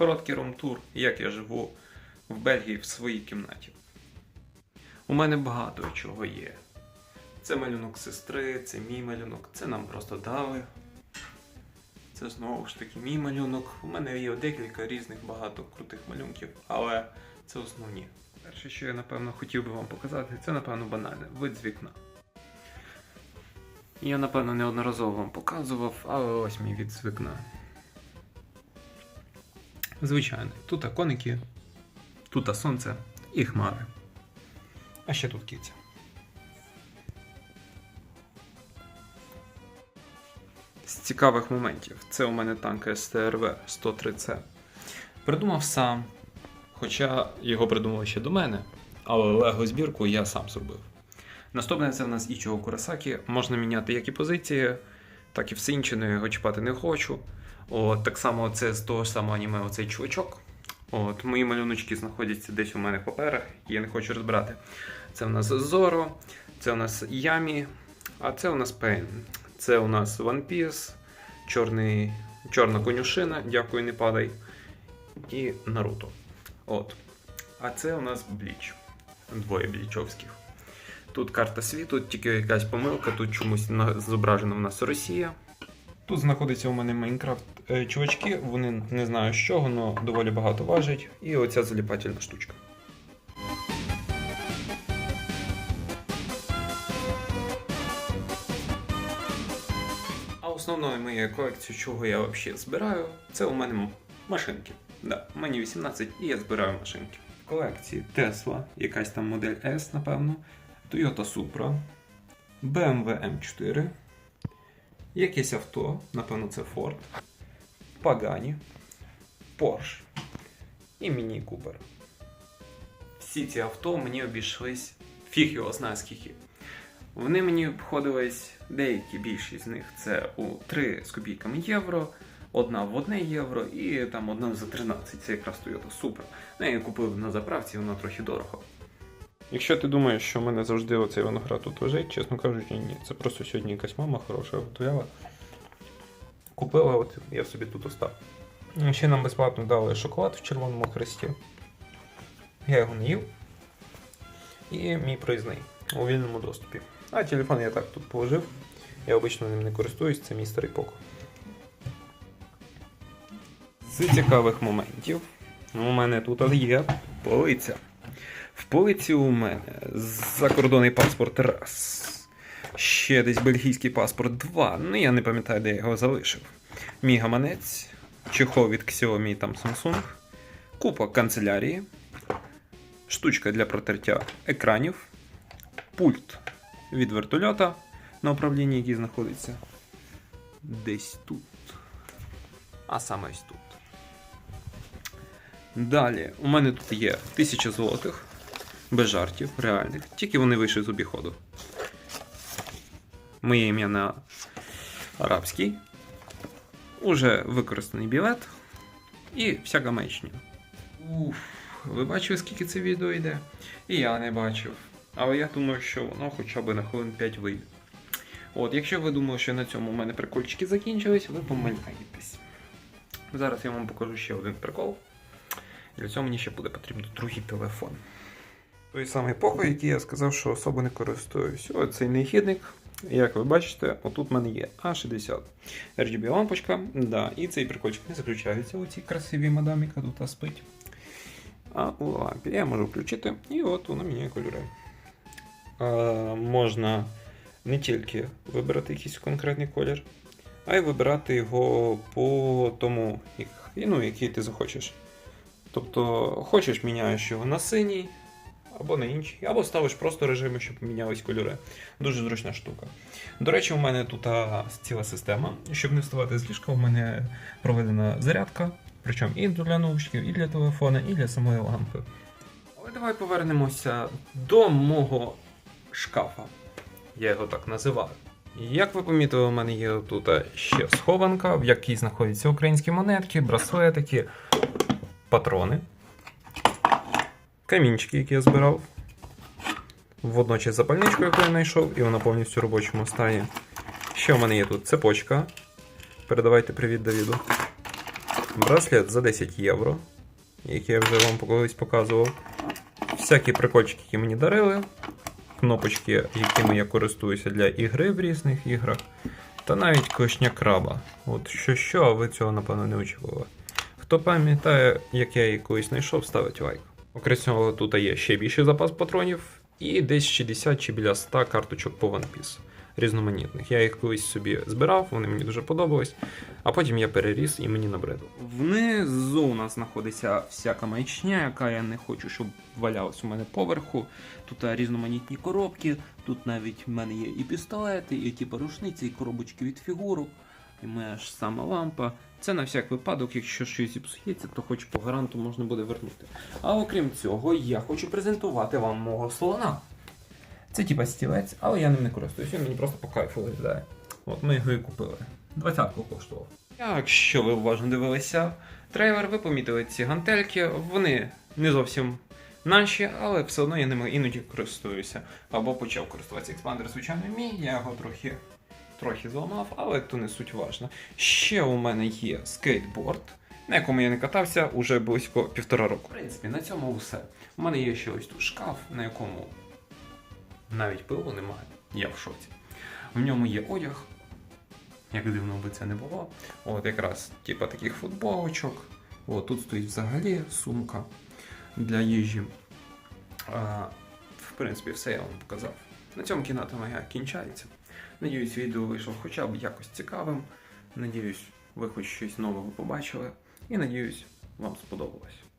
Короткий рум-тур, як я живу в Бельгії в своїй кімнаті. У мене багато чого є. Це малюнок сестри, це мій малюнок, це нам просто дали. Це знову ж таки мій малюнок. У мене є декілька різних багато крутих малюнків, але це основні. Перше, що я напевно хотів би вам показати, це напевно банальне вид з вікна. Я напевно неодноразово вам показував, але ось мій від з вікна. Звичайно, тут коники, тут сонце і хмари. А ще тут киця. З цікавих моментів це у мене танк СТРВ 103C. Придумав сам, хоча його придумали ще до мене, але лего збірку я сам зробив. Наступне це в нас Ічого Курасакі. Можна міняти як і позиції, так і все інше, але його чіпати не хочу. От, так само це з того ж самого аніме оцей чувачок. От, мої малюночки знаходяться десь у мене в паперах, які я не хочу розбирати. Це у нас Зоро, це у нас Ямі, а це у нас Пейн. Це у нас One Piece, чорний, чорна конюшина, дякую, не падай. І Наруто. От. А це у нас Бліч. Двоє блічовських. Тут карта світу, тільки якась помилка, тут чомусь зображена в нас Росія. Тут знаходиться у мене Майнкрафт е, чувачки, вони не знаю з чого, але доволі багато важать. І оця заліпательна штучка. А основною моєю колекцією, чого я взагалі збираю, це у мене машинки. Да, мені 18 і я збираю машинки. В колекції Tesla, якась там модель S, напевно, Toyota Supra, BMW M4, якесь авто, напевно, це Ford, Pagani, Porsche і Mini Cooper. Всі ці авто мені обійшлись фіг його знає скільки. Вони мені обходились, деякі більшість з них це у 3 з копійками євро, одна в 1 євро і там одна за 13. Це якраз Toyota Supra. Ну, я її купив на заправці, вона трохи дорого. Якщо ти думаєш, що в мене завжди оцей виноград тут лежить, чесно кажучи, ні. Це просто сьогодні якась мама хороша готувала. Купила, от я собі тут остав. Ще нам безплатно дали шоколад в червоному хресті. Я його не їв. І мій проїзний у вільному доступі. А телефон я так тут положив. Я обично ним не користуюсь, це мій старий поко. З цікавих моментів у мене тут є полиця. В полиці у мене закордонний паспорт раз. Ще десь бельгійський паспорт два. Ну я не пам'ятаю, де я його залишив. Мій гаманець, чехол від Xiaomi там Samsung, купа канцелярії, штучка для протертя екранів, пульт від вертольота на управлінні, який знаходиться десь тут. А саме ось тут. Далі, у мене тут є 1000 злотих, без жартів, реальних, тільки вони вийшли з обіходу. Моє ім'я на арабський, уже використаний білет і всяка маячня. Уф, ви бачили, скільки це відео йде? І я не бачив. Але я думаю, що воно хоча б на хвилин 5 вийде. От, якщо ви думали, що на цьому у мене прикольчики закінчились, ви помиляєтесь. Зараз я вам покажу ще один прикол. Для цього мені ще буде потрібен другий телефон. Той самий Poco, який я сказав, що особо не користуюсь. Ось цей негідник. Як ви бачите, отут в мене є А60 RGB лампочка. Да, і цей прикольчик не заключається у цій красивій мадамі, яка тут спить. А у лампі я можу включити, і от воно міняє кольори. Е, можна не тільки вибирати якийсь конкретний колір, а й вибирати його по тому, як- ну, який ти захочеш. Тобто, хочеш, міняєш його на синій, або на інший, або ставиш просто режими, щоб мінялись кольори. Дуже зручна штука. До речі, у мене тут ціла система. Щоб не вставати з ліжка, у мене проведена зарядка. Причому і для наушників, і для телефона, і для самої лампи. Але давай повернемося до мого шкафа. Я його так називаю. Як ви помітили, у мене є тут ще схованка, в якій знаходяться українські монетки, браслетики, патрони, камінчики, які я збирав. Водночас запальничку, яку я знайшов, і вона повністю в робочому стані. Ще у мене є тут цепочка. Передавайте привіт Давіду. браслет за 10 євро, який я вже вам колись показував. Всякі прикольчики, які мені дарили, кнопочки, якими я користуюся для ігри в різних іграх, та навіть клешня краба. От що що, а ви цього напевно не очікували. Хто пам'ятає, як я її колись знайшов, ставить лайк. Окрім цього, тут є ще більший запас патронів і десь 60 чи біля 100 карточок по One Piece різноманітних. Я їх колись собі збирав, вони мені дуже подобались, а потім я переріс і мені набридло. Внизу у нас знаходиться всяка маячня, яка я не хочу, щоб валялась у мене поверху. Тут різноманітні коробки, тут навіть в мене є і пістолети, і ті рушниці, і коробочки від фігурок, і моя ж сама лампа. Це на всяк випадок, якщо щось зіпсується, то хоч по гаранту можна буде вернути. А окрім цього, я хочу презентувати вам мого слона. Це типа стілець, але я ним не користуюсь, він мені просто по кайфу виглядає. От ми його і купили. Двадцятку коштував. Якщо ви уважно дивилися трейлер, ви помітили ці гантельки. Вони не зовсім наші, але все одно я ними іноді користуюся. Або почав користуватися експандер, звичайно, мій, я його трохи, трохи зламав, але то не суть важно. Ще у мене є скейтборд. На якому я не катався уже близько півтора року. В принципі, на цьому все. У мене є ще ось тут шкаф, на якому навіть пилу немає. Я в шоці. В ньому є одяг. Як дивно би це не було. От якраз типа таких футболочок. От тут стоїть взагалі сумка для їжі. А, в принципі, все я вам показав. На цьому кіната моя кінчається. Надіюсь, відео вийшло хоча б якось цікавим. Надіюсь, ви хоч щось нового побачили. І надіюсь, вам сподобалось.